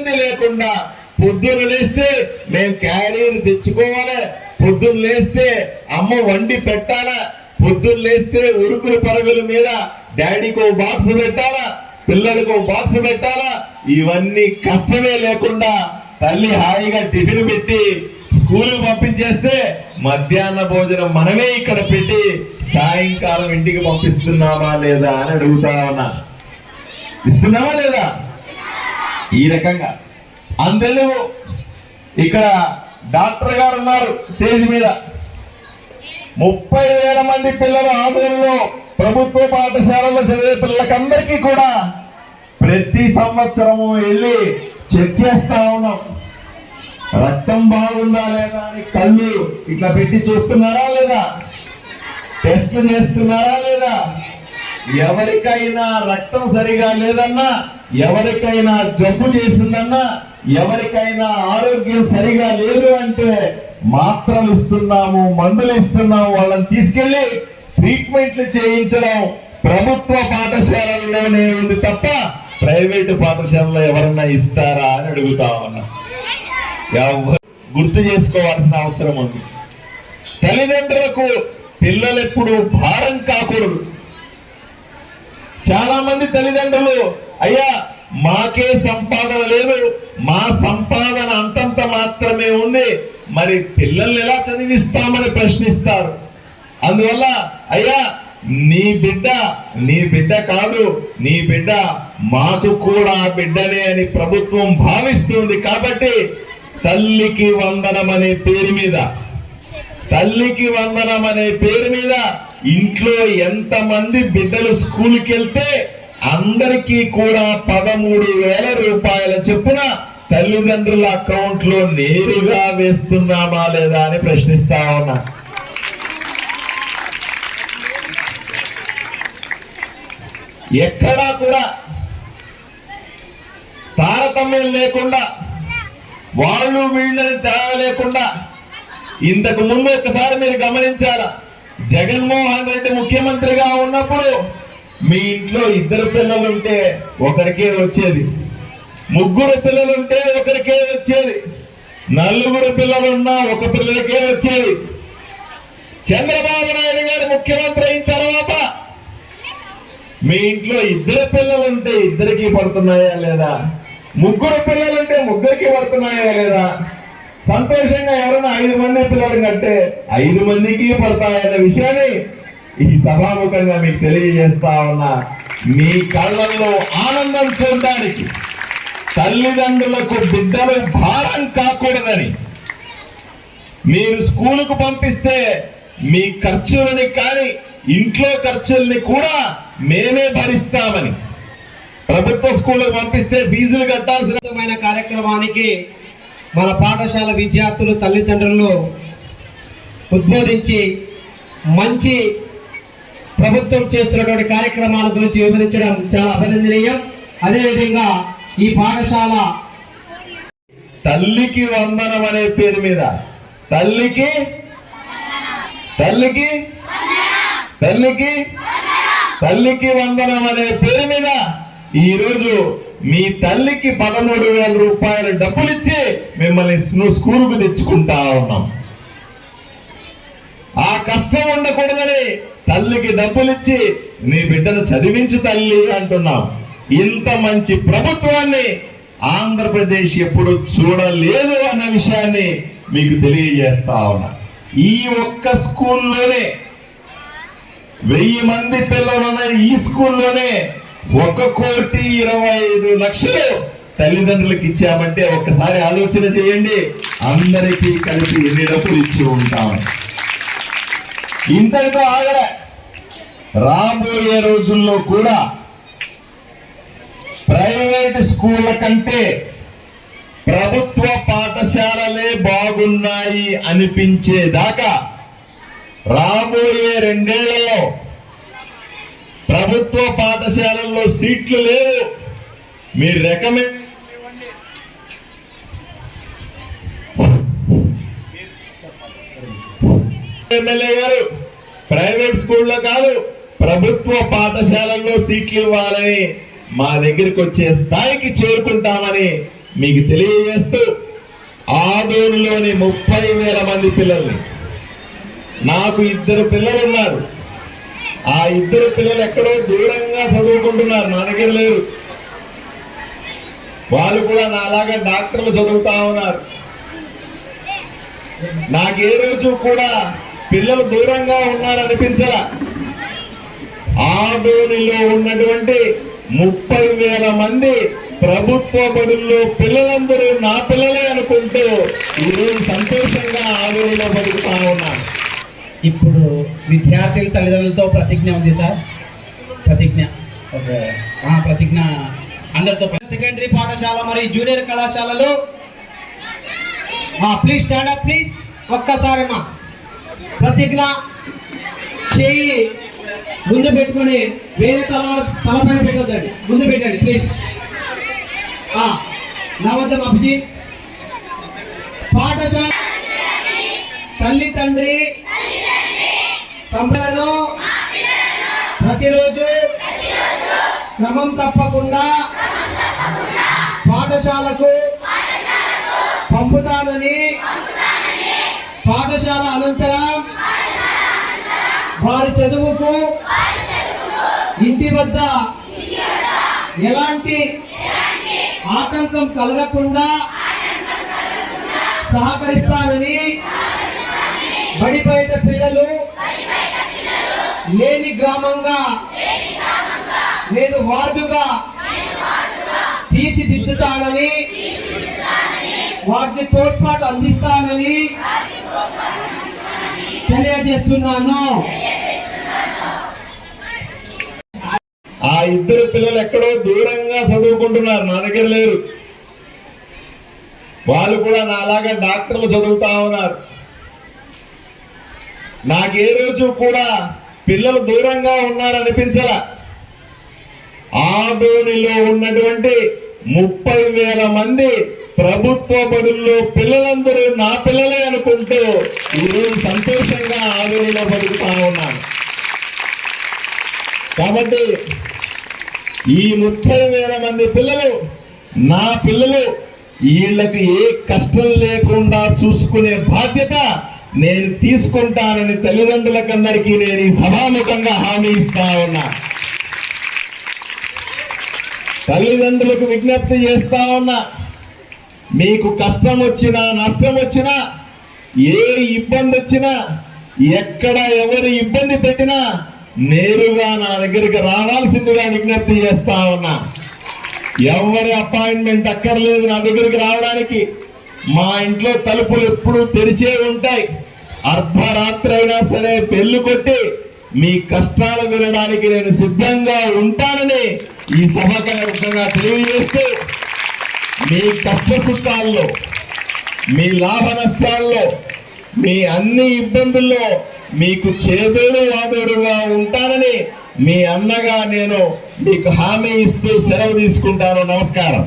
ఇబ్బంది లేకుండా పొద్దున లేస్తే మేము క్యారీలు తెచ్చుకోవాలి. పొద్దున్న లేస్తే అమ్మ వండి పెట్టాలా? పొద్దున్న లేస్తే ఉరుకులు పరుగుల మీద డాడీకి ఓ బాక్స్ పెట్టాలా? పిల్లలకు ఓ బాక్స్ పెట్టాలా? ఇవన్నీ కష్టమే లేకుండా తల్లి హాయిగా టిఫిన్ పెట్టి స్కూల్ పంపించేస్తే మధ్యాహ్న భోజనం మనమే ఇక్కడ పెట్టి సాయంకాలం ఇంటికి పంపిస్తున్నామా లేదా అని అడుగుతా ఉన్నా. ఇస్తున్నామా లేదా? ఈ రకంగా. అందరూ ఇక్కడ డాక్టర్ గారు ఉన్నారు స్టేజ్ మీద. ముప్పై వేల మంది పిల్లలు ఆందోళనలో ప్రభుత్వ పాఠశాలలో చదివే పిల్లలకందరికీ కూడా ప్రతి సంవత్సరము వెళ్ళి చెక్ చేస్తా ఉన్నాం. రక్తం బాగుందా లేదా అని కళ్ళు ఇట్లా పెట్టి చూస్తున్నారా లేదా? టెస్ట్ చేస్తున్నారా లేదా? ఎవరికైనా రక్తం సరిగా లేదన్నా ఎవరికైనా జబ్బు చేసిందన్నా ఎవరికైనా ఆరోగ్యం సరిగా లేదు అంటే మాత్రలు ఇస్తున్నాము మందులు ఇస్తున్నాము వాళ్ళని తీసుకెళ్ళి ట్రీట్మెంట్లు చేయించడం ప్రభుత్వ పాఠశాలల్లోనే ఉంది తప్ప ప్రైవేటు పాఠశాలలో ఎవరన్నా ఇస్తారా అని అడుగుతా ఉన్నా. గుర్తు చేసుకోవాల్సిన అవసరం ఉంది. తల్లిదండ్రులకు పిల్లలెప్పుడు భారం కాకూడదు. చాలా మంది తల్లిదండ్రులు అయ్యా మాకే సంపాదన లేదు. మా సంపాదన అంతంత మాత్రమే ఉంది. మరి పిల్లల్ని ఎలా చదివిస్తామని ప్రశ్నిస్తారు. అందువల్ల అయ్యా నీ బిడ్డ నీ బిడ్డ కాదు. నీ బిడ్డ మాకు కూడా బిడ్డనే అని ప్రభుత్వం భావిస్తుంది కాబట్టి తల్లికి వందనం అనే పేరు మీద తల్లికి వందనం అనే పేరు మీద ఇంట్లో ఎంతమంది బిడ్డలు స్కూల్కి వెళ్తే అందరికీ కూడా పదమూడు వేల రూపాయల చెప్పున తల్లిదండ్రుల అకౌంట్లో నేరుగా వేస్తున్నామా లేదా అని ప్రశ్నిస్తా ఉన్నా. ఎక్కడా కూడా తారతమ్యం లేకుండా వాళ్ళు వీళ్ళని తేడా లేకుండా ఇంతకు ముందు ఒకసారి మీరు గమనించాలా జగన్మోహన్ రెడ్డి ముఖ్యమంత్రిగా ఉన్నప్పుడు మీ ఇంట్లో ఇద్దరు పిల్లలుంటే ఒకరికే వచ్చేది. ముగ్గురు పిల్లలుంటే ఒకరికే వచ్చేది. నలుగురు పిల్లలున్నా ఒక పిల్లలకే వచ్చేది. చంద్రబాబు నాయుడు గారు ముఖ్యమంత్రి అయిన తర్వాత మీ ఇంట్లో ఇద్దరు పిల్లలుంటే ఇద్దరికి పడుతున్నాయా లేదా? ముగ్గురు పిల్లలుంటే ముగ్గురికి పడుతున్నాయా లేదా? సంతోషంగా ఎవరైనా ఐదు మంది పిల్లలు కంటే ఐదు మందికి పడతాయన్న విషయాన్ని ఈ సభాముఖంగా మీకు తెలియజేస్తా ఉన్నా మీ కళ్ళల్లో ఆనందం చూడడానికి తల్లిదండ్రులకు బిడ్డలు భారం కాకూడదని మీరు స్కూలుకు పంపిస్తే మీ ఖర్చులని కానీ ఇంట్లో ఖర్చుల్ని కూడా మేమే భరిస్తామని. ప్రభుత్వ స్కూళ్ళకు పంపిస్తే ఫీజులు కట్టాల్సిన కార్యక్రమానికి మన పాఠశాల విద్యార్థులు తల్లిదండ్రులు ఉద్బోధించి మంచి ప్రభుత్వం చేస్తున్నటువంటి కార్యక్రమాల గురించి వివరించడం చాలా అభినందనీయం. అదేవిధంగా ఈ పాఠశాల తల్లికి వందనం అనే పేరు మీద. తల్లికి తల్లికి తల్లికి తల్లికి వందనం అనే పేరు మీద ఈ రోజు మీ తల్లికి పదమూడు వేల రూపాయల డబ్బులు ఇచ్చి మిమ్మల్ని స్కూల్కు తెచ్చుకుంటా ఉన్నాం. ఆ కష్టం ఉండకూడదని తల్లికి డబ్బులు ఇచ్చి నీ బిడ్డను చదివించు తల్లి అంటున్నాం. ఇంత మంచి ప్రభుత్వాన్ని ఆంధ్రప్రదేశ్ ఎప్పుడు చూడలేదు అన్న విషయాన్ని మీకు తెలియజేస్తా ఉన్నా. ఈ ఒక్క స్కూల్లోనే వెయ్యి మంది పిల్లలున్న ఈ స్కూల్లోనే ఒక కోటి ఇరవై ఐదు లక్షలు తల్లిదండ్రులకు ఇచ్చామంటే ఒక్కసారి ఆలోచన చేయండి. అందరికీ కలిపి ఎన్ని డబ్బులు ఇచ్చి ఉంటాం. ఇంతటితో ఆగలే. రాబోయే రోజుల్లో కూడా ప్రైవేట్ స్కూళ్ళ కంటే ప్రభుత్వ పాఠశాలలే బాగున్నాయి అనిపించేదాకా రాబోయే రెండేళ్ళలో ప్రభుత్వ పాఠశాలల్లో సీట్లు లేవు. మీరు రికమెండ్ ఎమ్మెల్యే గారు ప్రైవేట్ స్కూల్లో కాదు. ప్రభుత్వ పాఠశాలల్లో సీట్లు ఇవ్వాలని మా దగ్గరికి వచ్చే స్థాయికి చేరుకుంటామని మీకు తెలియజేస్తూ ఆదోనిలోని ముప్పై వేల మంది పిల్లల్ని. నాకు ఇద్దరు పిల్లలు ఉన్నారు. ఆ ఇద్దరు పిల్లలు ఎక్కడో దూరంగా చదువుకుంటున్నారు. నా దగ్గర లేరు. వాళ్ళు కూడా నాలాగా డాక్టర్లు చదువుతా ఉన్నారు. నాకు ఏ రోజు కూడా పిల్లలు దూరంగా ఉన్నారనిపించరా ఆదోనిలో ఉన్నటువంటి ముప్పై వేల మంది ప్రభుత్వ బడుల్లో పిల్లలందరూ నా పిల్లలే అనుకుంటూ ఈరోజు సంతోషంగా ఆదోనిలో బతుకుతా ఉన్నారు. ఇప్పుడు విద్యార్థుల తల్లిదండ్రులతో ప్రతిజ్ఞ ఉంది సార్. ప్రతిజ్ఞ. ప్రతిజ్ఞ అందరితో సెకండరీ పాఠశాల మరియు జూనియర్ కళాశాలలో. ప్లీజ్ స్టాండ్ అప్ ప్లీజ్ ఒక్కసారి మా. ప్రతిజ్ఞ చేయి. ముందు పెట్టుకొని వేరే తల తలపైన పెట్టొద్దండి. ముందు పెట్టండి ప్లీజ్ నవద్దం అభిజిత్ పాఠశాల. తల్లి తండ్రి. సంపదను ప్రతిరోజు క్రమం తప్పకుండా పాఠశాలకు పంపుతానని పాఠశాల అనంతరం వారి చదువుకు ఇంటి వద్ద ఎలాంటి ఆటంకం కలగకుండా సహకరిస్తానని బడి బయట పిల్లలు లేని గ్రామంగా నేను వార్డుగా తీర్చిదిద్దుతానని వాటిని తోడ్పాటు అందిస్తానని తెలియజేస్తున్నాను ఆ ఇద్దరు పిల్లలు ఎక్కడో దూరంగా చదువుకుంటున్నారు. నా దగ్గర లేరు. వాళ్ళు కూడా నాలాగా డాక్టర్లు చదువుతా ఉన్నారు. నాకు ఏ రోజు కూడా పిల్లలు దూరంగా ఉన్నారనిపించలా. ఆదోనిలో ఉన్నటువంటి ముప్పై వేల మంది ప్రభుత్వ బడుల్లో పిల్లలందరూ నా పిల్లలే అనుకుంటూ ఈరోజు సంతోషంగా ఆదోనిలో బతుకుతా ఉన్నాను. కాబట్టి ఈ ముప్పై వేల మంది పిల్లలు నా పిల్లలు వీళ్ళకి ఏ కష్టం లేకుండా చూసుకునే బాధ్యత నేను తీసుకుంటానని తల్లిదండ్రులకందరికీ నేను ఈ సభాముఖంగా హామీ ఇస్తా ఉన్నా. తల్లిదండ్రులకు విజ్ఞప్తి చేస్తా ఉన్నా. మీకు కష్టం వచ్చినా నష్టం వచ్చినా ఏ ఇబ్బంది వచ్చినా ఎక్కడ ఎవరు ఇబ్బంది పెట్టినా నేరుగా నా దగ్గరికి రావాల్సిందిగా విజ్ఞప్తి చేస్తా ఉన్నా. ఎవరి అపాయింట్మెంట్ అక్కర్లేదు నా దగ్గరికి రావడానికి. మా ఇంట్లో తలుపులు ఎప్పుడూ తెరిచే ఉంటాయి. అర్ధరాత్రి అయినా సరే పెళ్ళి కొట్టి మీ కష్టాలు వినడానికి నేను సిద్ధంగా ఉంటానని ఈ సభకరంగా తెలియజేస్తూ మీ కష్ట సుఖాల్లో మీ లాభ నష్టాల్లో మీ అన్ని ఇబ్బందుల్లో మీకు చేదోడు వాదోడుగా ఉంటానని మీ అన్నగా నేను మీకు హామీ ఇస్తూ సెలవు తీసుకుంటాను. నమస్కారం.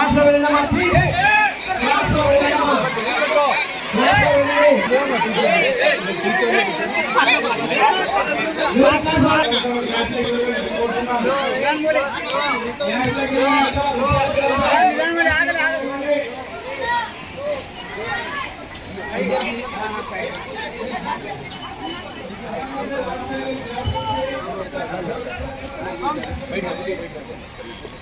లాస్ట్ లో వెళ్ళినామా ప్లీజ్ లాస్ట్ లో వెళ్ళినామా Thank.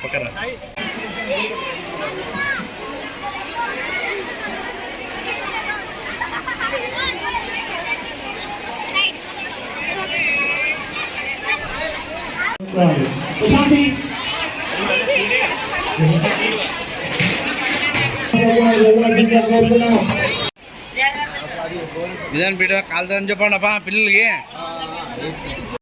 ಪಕ್ಕನ Right. Ashanti, వాళ్ళు? బిడ్డ కాలుతుందని చెప్పండి అప్ప పిల్లలకి